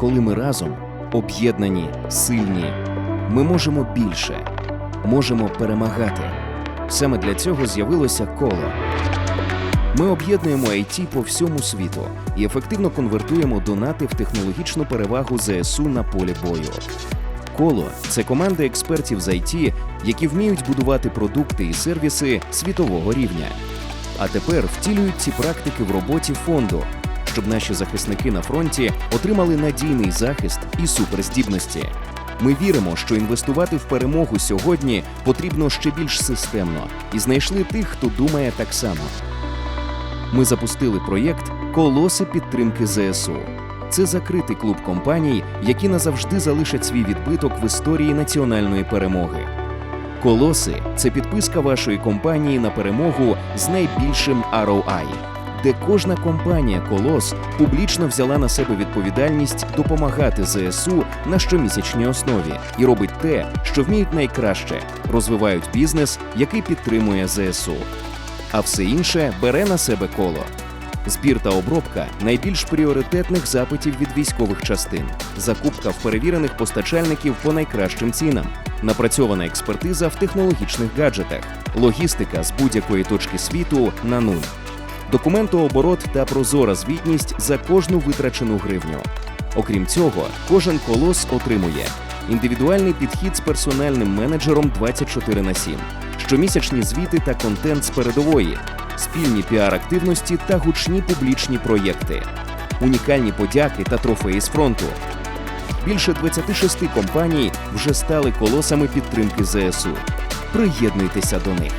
Коли ми разом, об'єднані, сильні, ми можемо більше, можемо перемагати. Саме для цього з'явилося коло. Ми об'єднуємо IT по всьому світу і ефективно конвертуємо донати в технологічну перевагу ЗСУ на полі бою. Коло це команда експертів з IT, які вміють будувати продукти і сервіси світового рівня. А тепер втілюють ці практики в роботі фонду, щоб наші захисники на фронті отримали надійний захист і суперздібності. Ми віримо, що інвестувати в перемогу сьогодні потрібно ще більш системно і знайшли тих, хто думає так само. Ми запустили проєкт Колоси підтримки ЗСУ. Це закритий клуб компаній, які назавжди залишать свій відбиток в історії національної перемоги. Колоси це підписка вашої компанії на перемогу з найбільшим ROI, де кожна компанія Колос публічно взяла на себе відповідальність допомагати ЗСУ на щомісячній основі і робить те, що вміють найкраще розвивають бізнес, який підтримує ЗСУ. А все інше бере на себе коло. Збір та обробка найбільш пріоритетних запитів від військових частин, закупка в перевірених постачальників по найкращим цінам, напрацьована експертиза в технологічних гаджетах, логістика з будь-якої точки світу на нуль, документооборот та прозора звітність за кожну витрачену гривню. Окрім цього, кожен колос отримує індивідуальний підхід з персональним менеджером 24 на 7, щомісячні звіти та контент з передової, спільні піар-активності та гучні публічні проєкти, унікальні подяки та трофеї з фронту. Більше 26 компаній вже стали колосами підтримки ЗСУ. Приєднуйтеся до них.